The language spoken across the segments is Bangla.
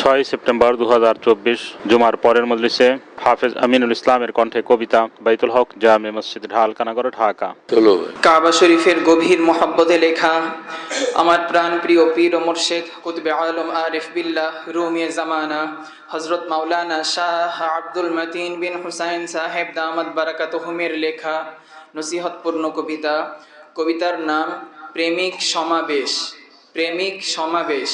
ছয় সেপ্টেম্বর দু হাজার চব্বিশ জুমার পরের মজলিসে হাফেজ আমিনুল ইসলামের কণ্ঠে কবিতা বাইতুল হক জামে মসজিদ ঢালকানাগর ঢাকা। কাবা শরীফের গভীর মহাব্বতে লেখা আমার প্রাণ প্রিয় পীর ও মোর্শেদ কুতবে আলম আরিফ বিল্লাহ রুমিয়ে জামানা হজরত মাওলানা শাহ আব্দুল মতিন বিন হুসাইন সাহেব দামাদ বারাকাত হুমের লেখা নসিহতপূর্ণ কবিতা। কবিতার নাম প্রেমিক সমাবেশ প্রেমিক সমাবেশ।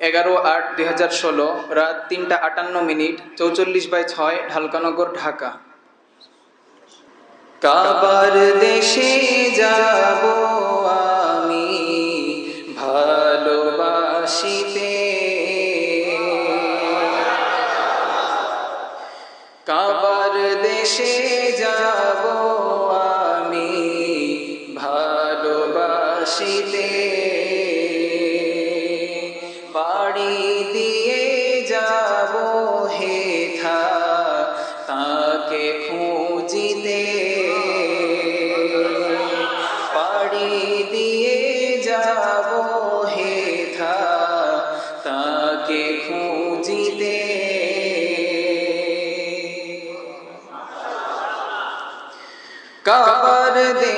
এগারো আট দুই হাজার ষোলো, রাত তিনটা আটান্ন মিনিট, চৌচল্লিশ বাই ছয়, ঢালকানগর, ঢাকা। কাবার দেশে যাব।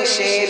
কাবার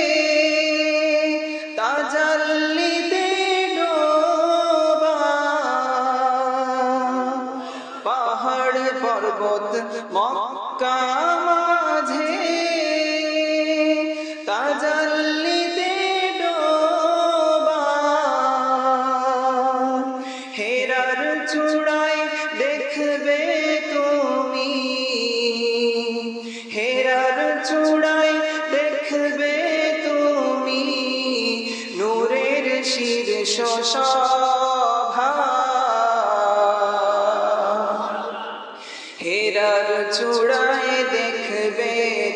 হেরার চূড়ায় দেখবে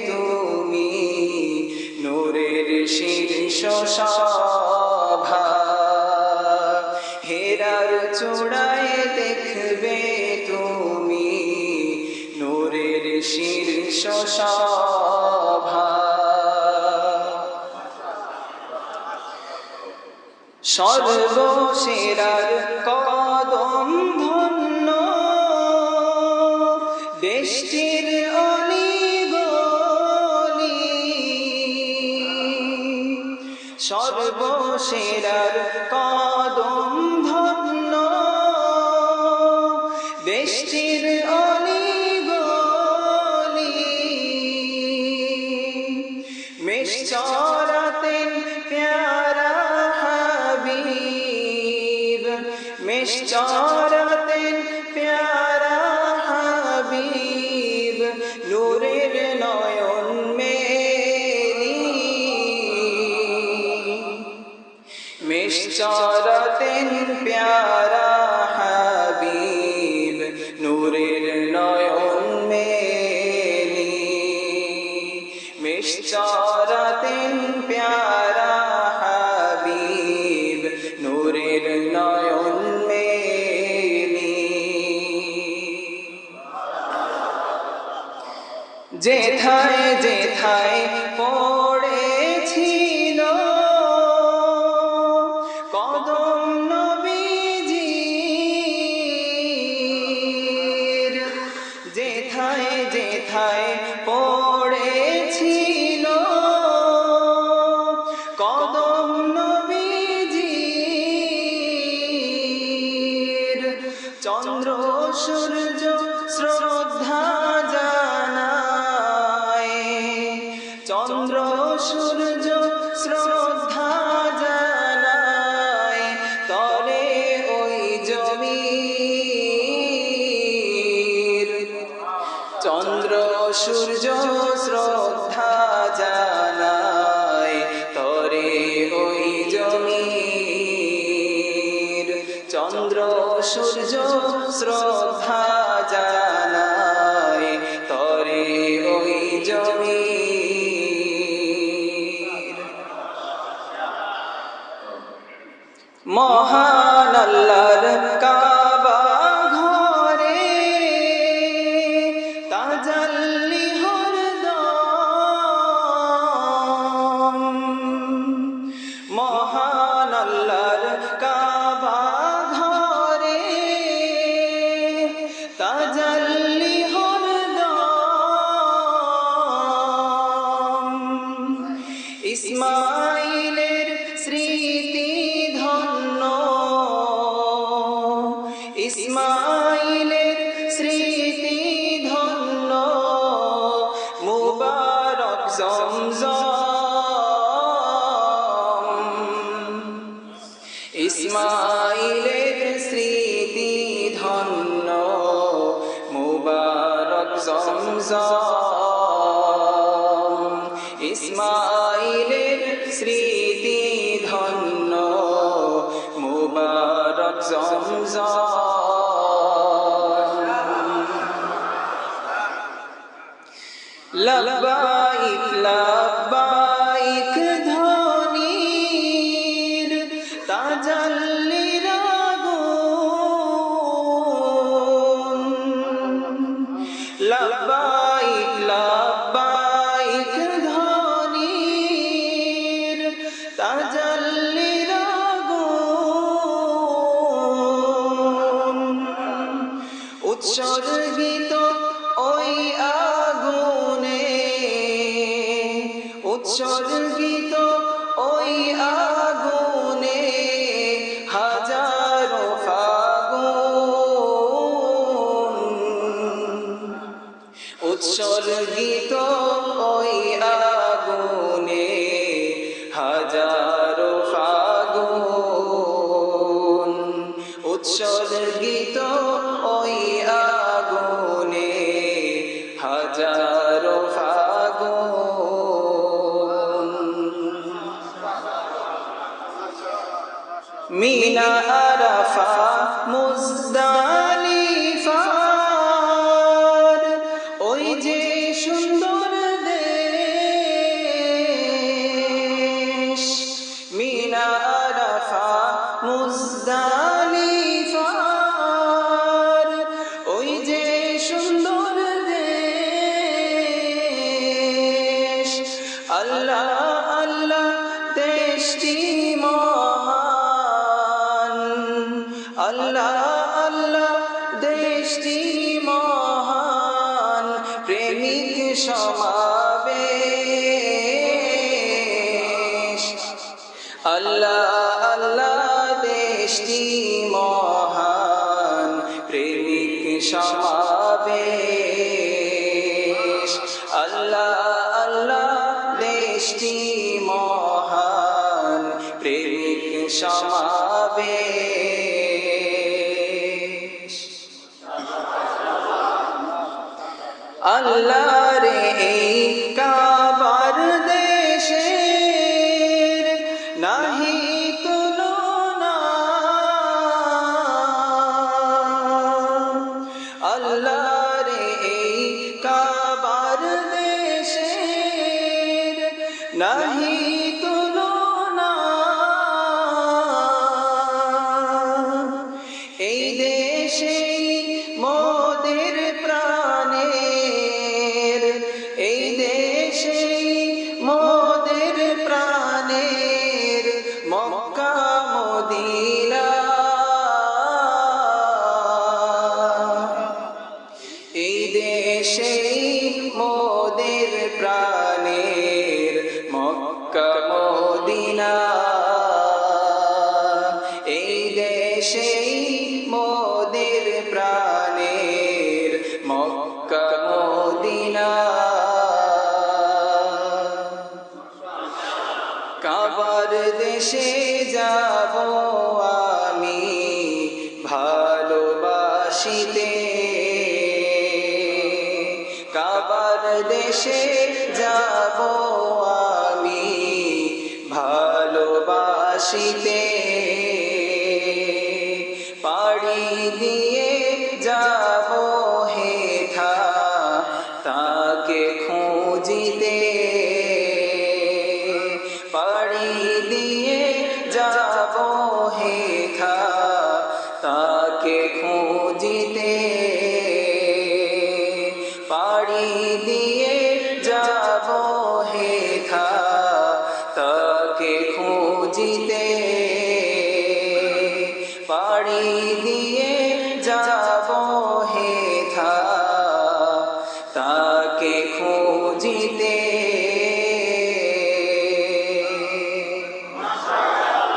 তুমি। নূরের শীর্ষ সভা। হেরার চূড়ায় দেখবে তুমি। নূরের শীর্ষ সভা। সর্বসেরার কদম দেশটির অলিগলি মেষ চরাতেন প্যারা হাবিব মেষ চরাতেন প্যারা হাবিব নূরের নয়ন মেলি মেষ চরাতেন প্যারা যেথায় যেথায় পড়েছিল। কদম নবীজির যেথায় যেথায় যেথায় সূর্য শ্রদ্ধা জানায় তরে ওই জমির। চন্দ্র সূর্য শ্রদ্ধা জানায় তরে ওই মহান ইসমাইলের স্মৃতি ধন্য, মুবারক জমজম। ইসমাইলের স্মৃতি ধন্য, মুবারক জমজম। ইসমাইলের স্মৃতি ধন্য, মুবারক জমজম। উৎসর্গিত ওই আগুনে উৎসর্গিত ওই আগুনে আল্লাহ আল্লাহ, দেশটি মহান। আল্লাহ আল্লাহ, দেশটি মহান। প্রেমিক সমাবেশ। আল্লাহ আল্লাহ, দেশটি মহান। প্রেমিক আল্লাহ আল্লাহ রে এই দেশে যাব আমি ভালোবাসিতে। কাবার দেশে যাব আমি ভালোবাসিতে। পাড়ি দিয়ে